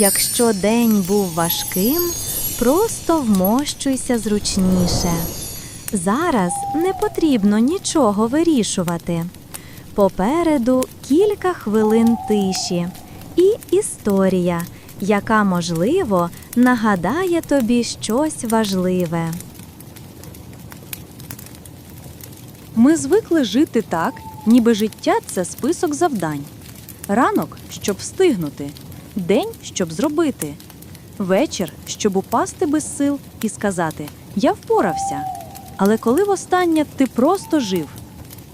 Якщо день був важким, просто вмощуйся зручніше. Зараз не потрібно нічого вирішувати. Попереду кілька хвилин тиші і історія, яка, можливо, нагадає тобі щось важливе. Ми звикли жити так, ніби життя це список завдань. Ранок, щоб встигнути, день, щоб зробити, вечір, щоб упасти без сил і сказати Я впорався. Але коли востаннє ти просто жив,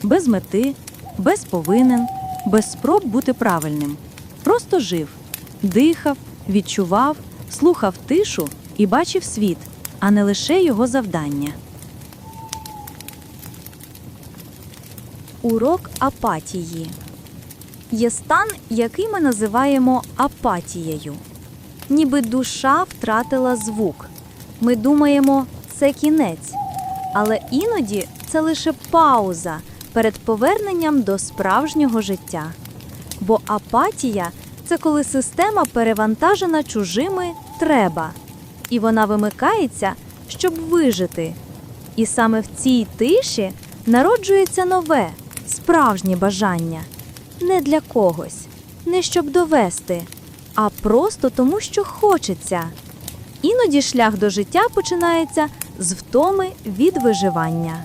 без мети, без повинен, без спроб бути правильним, просто жив, дихав, відчував, слухав тишу і бачив світ, а не лише його завдання. Урок апатії є стан, який ми називаємо апатією. Ніби душа втратила звук. Ми думаємо, це кінець, але іноді це лише пауза перед поверненням до справжнього життя. Бо апатія це коли система перевантажена чужими треба, і вона вимикається, щоб вижити. І саме в цій тиші народжується нове, справжнє бажання. Не для когось, не щоб довести, а просто тому, що хочеться. Іноді шлях до життя починається з втоми від виживання.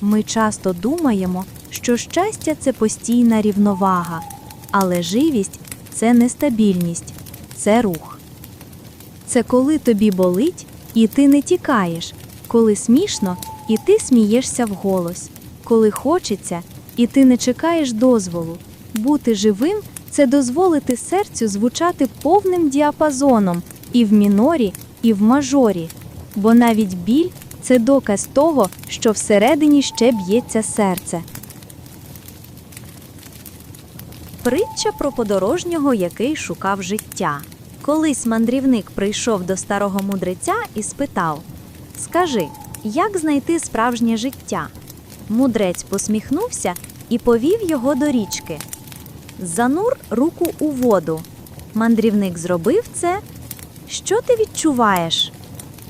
Ми часто думаємо, що щастя це постійна рівновага, але живість це нестабільність, це рух. Це коли тобі болить, і ти не тікаєш, коли смішно, і ти смієшся вголос, коли хочеться, і ти не чекаєш дозволу. Бути живим це дозволити серцю звучати повним діапазоном і в мінорі, і в мажорі, бо навіть біль це доказ того, що всередині ще б'ється серце. Притча про подорожнього, який шукав життя. Колись мандрівник прийшов до старого мудреця і спитав: Скажи, як знайти справжнє життя? Мудрець посміхнувся і повів його до річки. Занур руку у воду. Мандрівник зробив це. Що ти відчуваєш?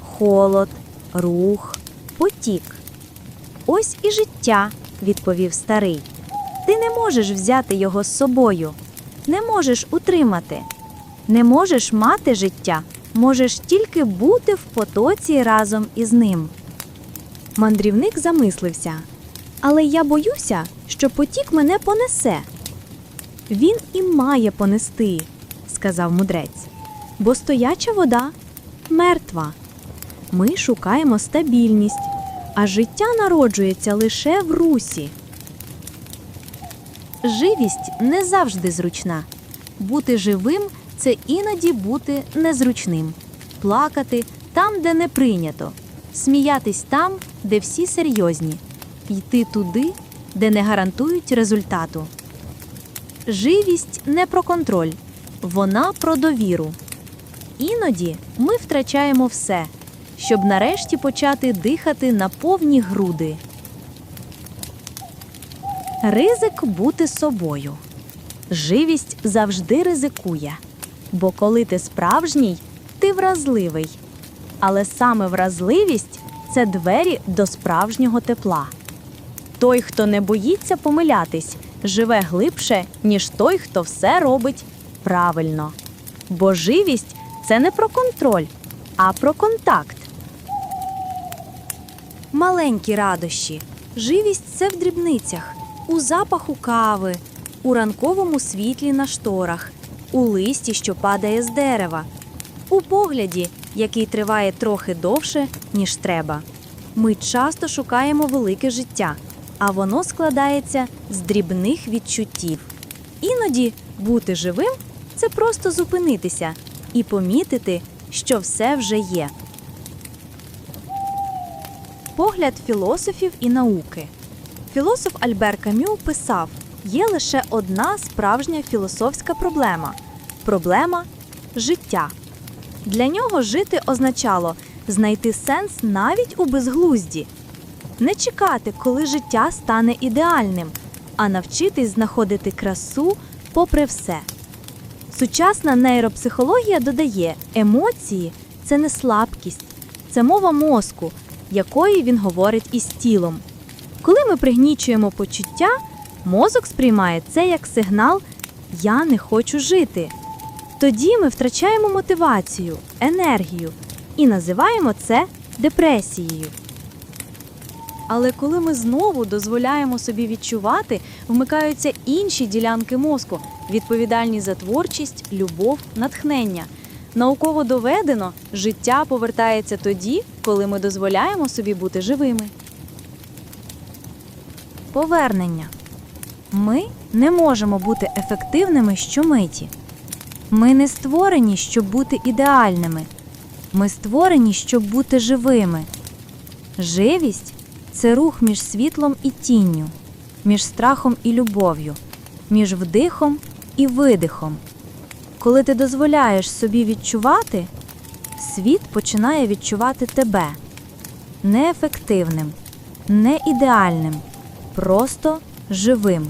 Холод, рух, потік. Ось і життя, відповів старий. Ти не можеш взяти його з собою, не можеш утримати. Не можеш мати життя, можеш тільки бути в потоці разом із ним. Мандрівник замислився. Але я боюся, що потік мене понесе. Він і має понести, сказав мудрець, бо стояча вода мертва. Ми шукаємо стабільність, а життя народжується лише в русі. Живість не завжди зручна. Бути живим це іноді бути незручним, плакати там, де не прийнято, сміятись там, де всі серйозні, йти туди, де не гарантують результату. Живість не про контроль, вона про довіру. Іноді ми втрачаємо все, щоб нарешті почати дихати на повні груди. Ризик бути собою. Живість завжди ризикує. Бо коли ти справжній, ти вразливий. Але саме вразливість це двері до справжнього тепла. Той, хто не боїться помилятись, живе глибше, ніж той, хто все робить правильно. Бо живість це не про контроль, а про контакт. Маленькі радощі. Живість це в дрібницях, у запаху кави, у ранковому світлі на шторах, у листі, що падає з дерева, у погляді, який триває трохи довше, ніж треба. Ми часто шукаємо велике життя, а воно складається з дрібних відчуттів. Іноді бути живим це просто зупинитися і помітити, що все вже є. Погляд філософів і науки. Філософ Альбер Камю писав: є лише одна справжня філософська проблема проблема життя. Для нього жити означало знайти сенс навіть у безглузді, не чекати, коли життя стане ідеальним, а навчитись знаходити красу попри все. Сучасна нейропсихологія додає, емоції це не слабкість, це мова мозку, якої він говорить із тілом. Коли ми пригнічуємо почуття, мозок сприймає це як сигнал Я не хочу жити. Тоді ми втрачаємо мотивацію, енергію і називаємо це депресією. Але коли ми знову дозволяємо собі відчувати, вмикаються інші ділянки мозку, відповідальні за творчість, любов, натхнення. Науково доведено, життя повертається тоді, коли ми дозволяємо собі бути живими. Повернення. Ми не можемо бути ефективними щомиті. Ми не створені, щоб бути ідеальними. Ми створені, щоб бути живими. Живість це рух між світлом і тінню, між страхом і любов'ю, між вдихом і видихом. Коли ти дозволяєш собі відчувати, світ починає відчувати тебе неефективним, не ідеальним, просто живим.